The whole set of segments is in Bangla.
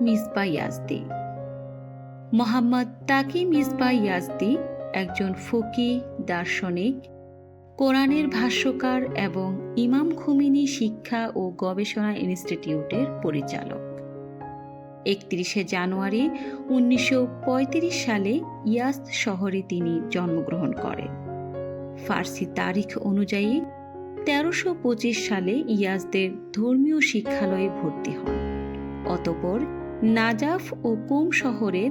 মিসবা ইয়াজদি। মোহাম্মদ তাকি মিসবা ইয়াজদি একজন ফকি দার্শনিক, কোরআনের ভাষ্যকার এবং ইমাম খুমিনি শিক্ষা ও গবেষণা ইনস্টিটিউটের পরিচালক। একত্রিশে জানুয়ারি উনিশশো পঁয়ত্রিশ সালে ইয়াজদ শহরে তিনি জন্মগ্রহণ করেন। ফার্সি তারিখ অনুযায়ী তেরোশো সালে ইয়াসদের ধর্মীয় শিক্ষালয়ে ভর্তি হন। অতপর নাজাফ ও কুম শহরের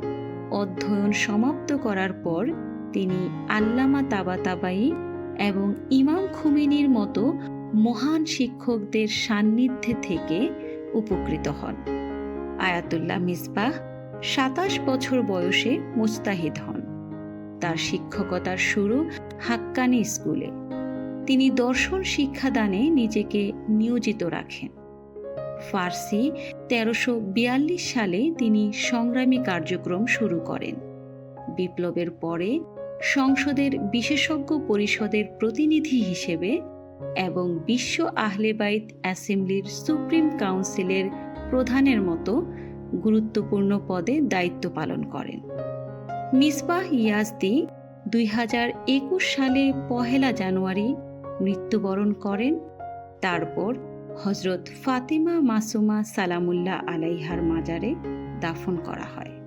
অধ্যয়ন সমাপ্ত করার পর তিনি আল্লামা তাবাতাবাই এবং ইমাম খুমিনির মতো মহান শিক্ষকদের সান্নিধ্যে থেকে উপকৃত হন। আয়াতুল্লাহ মিসবাহ সাতাশ বছর বয়সে মুস্তাহিদ হন। তার শিক্ষকতার শুরু হাক্কানি স্কুলে। তিনি দর্শন শিক্ষাদানে নিজেকে নিয়োজিত রাখেন। ফার্সি তেরোশো সালে তিনি সংগ্রামী কার্যক্রম শুরু করেন। বিপ্লবের পরে সংসদের বিশেষজ্ঞ পরিষদের প্রতিনিধি হিসেবে এবং বিশ্ব আহলেবাইত অ্যাসেম্বলির সুপ্রিম কাউন্সিলের প্রধানের মতো গুরুত্বপূর্ণ পদে দায়িত্ব পালন করেন। মিসবাহ ইয়াজদি দুই হাজার একুশ সালে পহেলা জানুয়ারি মৃত্যুবরণ করেন। তারপর হজরত ফাতেমা মাসুমা সালামুল্লাহ আলাইহার মাজারে দাফন করা হয়।